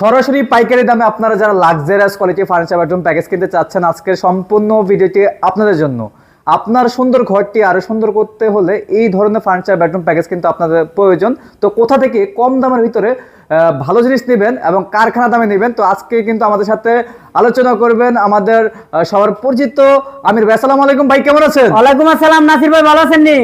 সরাসরি পাইকারি দামে আপনারা যারা luxurious quality furniture bedroom package কিনতে চাচ্ছেন, আজকের সম্পূর্ণ ভিডিওটি আপনাদের জন্য। আপনার সুন্দর ঘরটি আরও সুন্দর করতে হলে এই ধরনের ফার্নিচার বেডরুম প্যাকেজ কিন্তু আপনাদের প্রয়োজন। তো কোথা থেকে কম দামের ভিতরে ভালো জিনিস নেবেন এবং কারখানা দামে নেবেন? তো আজকে কিন্তু আমাদের সাথে আলোচনা করবেন আমাদের সবার পরিচিত আমির ভাই। আসসালামু আলাইকুম ভাই, কেমন আছেন? ওয়ালাইকুম আসসালাম, নাসির ভাই, ভালো আছেন নি?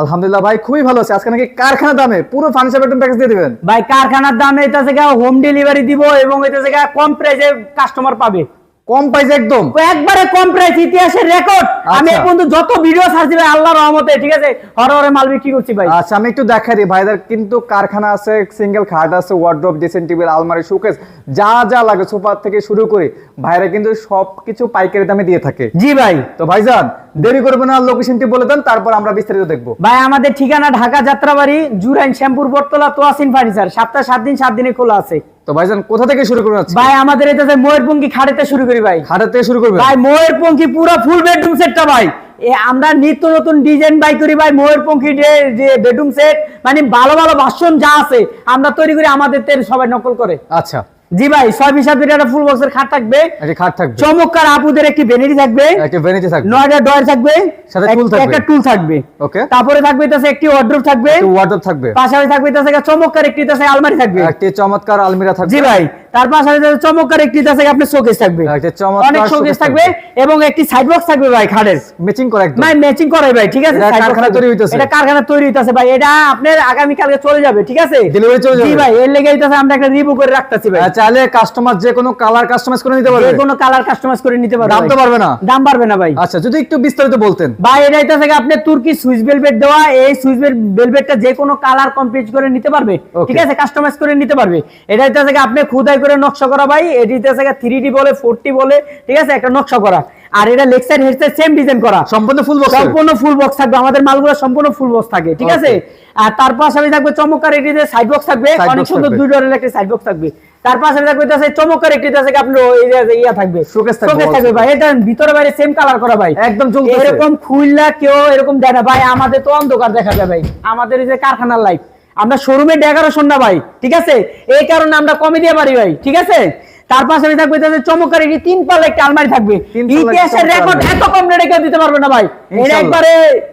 আলহামদুলিল্লাহ ভাই খুবই ভালো আছে। আজকে নাকি কারখানা দামে পুরো ফার্নিচার বেডরুম প্যাকেজ দিয়ে দিবেন। ভাই কারখানার দামে এটা থেকে হোম ডেলিভারি দিব এবং এটা থেকে কম প্রাইসে কাস্টমার পাবে। কম প্রাইসে একদম। একবারে কম প্রাইস ইতিহাসের রেকর্ড আমি আচ্ছা। এখন যত ভিডিও ছাড়ছি ভাই আল্লাহর রহমতে ঠিক আছে? হরে হরে মাল বিক্রি করছি ভাই। আচ্ছা আমি একটু দেখাই দিই ভাইদের কিন্তু কারখানা আছে সিঙ্গেল খাট আছে ওয়ার্ড্রপ ড্রেসিং টেবিল আলমারি শোকেস যা যা লাগে সোফা থেকে শুরু করে ভাইরা কিন্তু সবকিছু পাইকারি দামে দিয়ে থাকে। জি ভাই। তো ভাইজান দেরি করবেন না লোকেশনটি বলে দেন তারপর আমরা বিস্তারিত দেখব। ভাই আমাদের ঠিকানা ঢাকা যাত্রাবাড়ি জুরাইন শ্যামপুর বটতলা তোয়াসিন ফার্নিচার। সপ্তাহ সাত দিন সাত দিনে খোলা আছে। তো ভাইজান কোথা থেকে শুরু করবেন ভাই আমাদের এটা ময়ূরপঙ্খী খাড়েতে শুরু করি ভাই। খাটের শুরু করবেন? ভাই ময়ূরপঙ্খী পুরো ফুল বেডরুম সেটটা ভাই। আমরা নিত্য নতুন ডিজাইন বাই করি ভাই ময়ূরপঙ্খী যে বেডরুম সেট মানে ভালো ভালো ভাষণ যা আছে আমরা তৈরি করি আমাদের সবাই নকল করে। আচ্ছা। জি ভাই ছয় বিশ হাজার একটা ফুল বক্সের খাট থাকবে। খাট থাকবে। চমৎকার আপুদের একটি ভেনিটি থাকবে। একটি ভ্যানিটি থাকবে। নয়টা ডয়ার থাকবে সাথে টুল থাকবে। একটা টুল থাকবে। ওকে। তারপরে থাকবে তাছে একটি ওয়ার্ড্রোব থাকবে। একটি ওয়ার্ড্রপ থাকবে। পাশাপাশি থাকবে চমৎকার একটি তাছে আলমারি থাকবে। একটি চমৎকার আলমিরা থাকবে। জি ভাই তার পাশাপাশি চমৎকার একটি আপনার শোকেস থাকবে। অনেক শোকেস থাকবে। এবং একটি সাইড বক্স থাকবে ভাই খাটের। ম্যাচিং করে ভাই ম্যাচিং করে ভাই ঠিক আছে। তৈরি হইতাছে। এটা কারখানা তৈরি হইতাছে ভাই এটা আপনার আগামী কালকে চলে যাবে ঠিক আছে? Delivery চলে জি যাবে? ভাই এর লেগে হইতাছে আমরা একটা রিভিউ করে রাখতেছি ভাই। চাইলে কাস্টমার যে কোনো কালার কাস্টমাইজ করে নিতে যে কোনো কালার কাস্টমাইজ করে নিতে পারবে দাম তো পারবে না। দাম পারবে না ভাই। আচ্ছা যদি একটু বিস্তারিত বলতেন। ভাই এটা হইতাছে আপনি তুর্কি সুইস বেলভেট দেওয়া। এই সুইস বেলভেটটা যে কোনো কালার কমপ্লিট করে নিতে পারবে. ঠিক আছে? কাস্টমাইজ করে নিতে পারবে। এটা হইতাছে আপনি খোদাই করে নকশা করা ভাই এটা হইতাছে কি 3D বলে 4T বলে ঠিক আছে? একটা নকশা করা। আর এটা leg side head side same design করা। সম্পূর্ণ ফুল বক্স সম্পূর্ণ ফুল বক্স থাকবে। আমাদের মালগুলো সম্পূর্ণ ফুল বক্স থাকে ঠিক আছে? আর তার পাশাপাশি থাকবে চমৎকার একটি সাইড বক্স থাকবে অনেক সুন্দর দুই ডলারের একটা সাইড বক্স থাকবে। তার পাশে থাকবে তাছে চমৎকার একটি আছে আপনার ইয়া থাকবে। Showcase থাকবে, ভাই। এটা ভিতরে বাইরে সেম কালার করা ভাই। একদম। এরকম খুললা কেউ এরকম দেয় না। ভাই আমাদের তো অন্ধকার দেখা যায় ভাই। আমাদের এই যে কারখানার লাইফ আমরা শোরুমে ডেকারেশন না ভাই ঠিক আছে? এই কারণে আমরা কমে দিয়ে পারি ভাই ঠিক আছে? তার পাশে থাকবে তাদের চমৎকার একটি তিন পাল্লা একটা আলমারি থাকবে। ইতিহাসের রেকর্ড এত কম রেটে কেউ দিতে পারবে না ভাই। এটা একবারে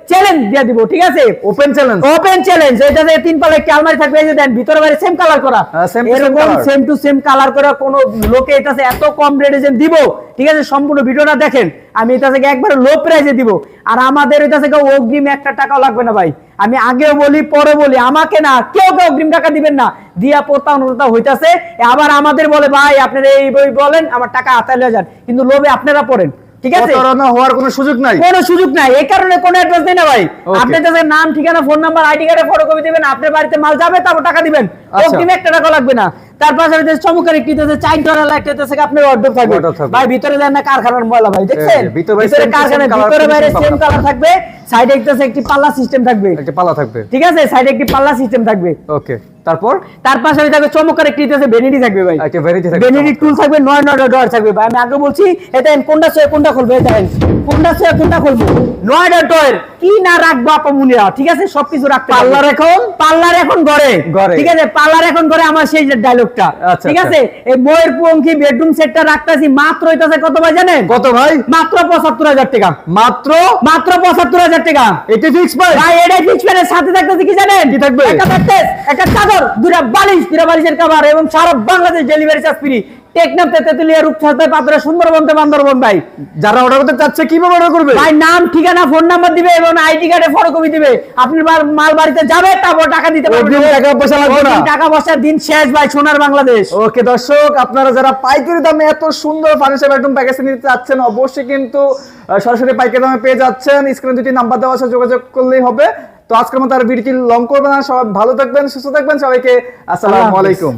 চ্যালেঞ্জ দিয়ে দিব ঠিক আছে? ওপেন চ্যালেঞ্জ ওপেন চ্যালেঞ্জ এটাতে তিন পাল্লা একটা আলমারি থাকবে এই যে দেন ভিতরে বাইরে সেম কালার করা। হ্যাঁ, এরকম সেম টু সেম কালার করা কোন লোকে এটা এত কম রেটে যে দিব ঠিক আছে সম্পূর্ণ ভিডিওটা দেখেন। আমি এটা থেকে একবারে লো প্রাইসে দিব। আর আমাদের এটা থেকে অগ্রিম একটা টাকাও লাগবে না ভাই। আমি আগেও বলি পরে বলি আমাকে না কেউ কেউ অগ্রিম টাকা দিবেন না। দিয়া প্রতারণতা হইতাছে। আবার আমাদের বলে ভাই আপনারা এই বই বলেন আমার টাকা হাতালে যান। কিন্তু লোভে আপনারা পড়েন। ঠিক আছে? প্রতারণা হওয়ার কোনো সুযোগ নাই। কোনো সুযোগ নাই। এই কারণে কোনো অ্যাডভান্স দেয় না ভাই। আপনি তাদের নাম ঠিকানা ফোন নাম্বার আইডি কার্ডে ফটোকপি দিবেন আপনার বাড়িতে মাল যাবে তারপর টাকা দিবেন। আচ্ছা। অগ্রিম একটা টাকা লাগবে না। তার পাশাপাশি চমৎকার একটি চাইন ডলার একটা থেকে আপনার অর্ডার থাকবে। ভাই ভিতরে দেন না কারখানার ময়লা ভাই দেখছেন? ভিতরে কারখানা ভিতরে বাইরে সেম কালার থাকবে সাইডে একটা একটি পাল্লা সিস্টেম থাকবে। একটা পাল্লা থাকবে। ঠিক আছে? সাইডে একটি পাল্লা সিস্টেম থাকবে। ওকে তারপর? তার পাশাপাশি থাকবে চমৎকার একটি আছে ভ্যানিটি থাকবে ভাই। একটা ভ্যানিটি থাকবে বেনেডি টুল থাকবে নয় নয়টা ডয়ার থাকবে ভাই। আমি আগে বলছি এটা কোনটা সে কোনটা খুলবে এটা কোনটা সে কোনটা খুলবে? নয়টা ডয়ার কি না রাখব আপা মুনিরা? ঠিক আছে? সবকিছু রাখতে পার্লার এখন? পার্লার এখন ঘরে। ঠিক আছে? পার্লার এখন ঘরে আমার সেই ডায়লগটা আচ্ছা, ঠিক আচ্ছা। আছে? এই ময়ের পঙ্খী বেডরুম সেটটা রাখতেছি মাত্র হইতাছে কত ভাই জানেন? কত ভাই? মাত্র পঁচাত্তর হাজার টাকা। মাত্র? মাত্র পঁচাত্তর হাজার টাকা। এটা ফিক্স ভাই ভাই এটা ফিক্স প্যানের সাথে থাকতেছে কি জানেন? কি থাকবে? একটা থাকতেছে একটা চাদর। দুটা বালিশ দুটা বালিশের কভার এবং সারা Bangladesh delivery charge free. Teknaf Tetulia রূপসাতে পাত্রা সুন্দরবন বান্দরবন ভাই। যারা অর্ডার করতে চাচ্ছে কীভাবে অর্ডার করবে? ভাই নাম ঠিকানা ফোন নাম্বার দিবে এবং আইডি কার্ডে ফটোকপি দিবে। আপনি মাল- মাল বাড়িতে যাবে তারপর টাকা দিতে পারবেন টাকা পয়সা লাগবে না। টাকা পয়সার দিন শেষ ভাই সোনার বাংলাদেশ। ওকে দর্শক আপনারা যারা পাইকারি দামে এত সুন্দর ফার্নিচার বেডরুম প্যাকেজ নিতে চাচ্ছেন অবশ্যই কিন্তু সরাসরি পাইকারি দামে পেয়ে যাচ্ছেন। স্ক্রিনে দুটি নাম্বার দেওয়া আছে যোগাযোগ করলেই হবে। তো আজকের মতো আর ভিডিওটি লং করবে না। সবাই ভালো থাকবেন সুস্থ থাকবেন। সবাইকে আসসালামু আলাইকুম।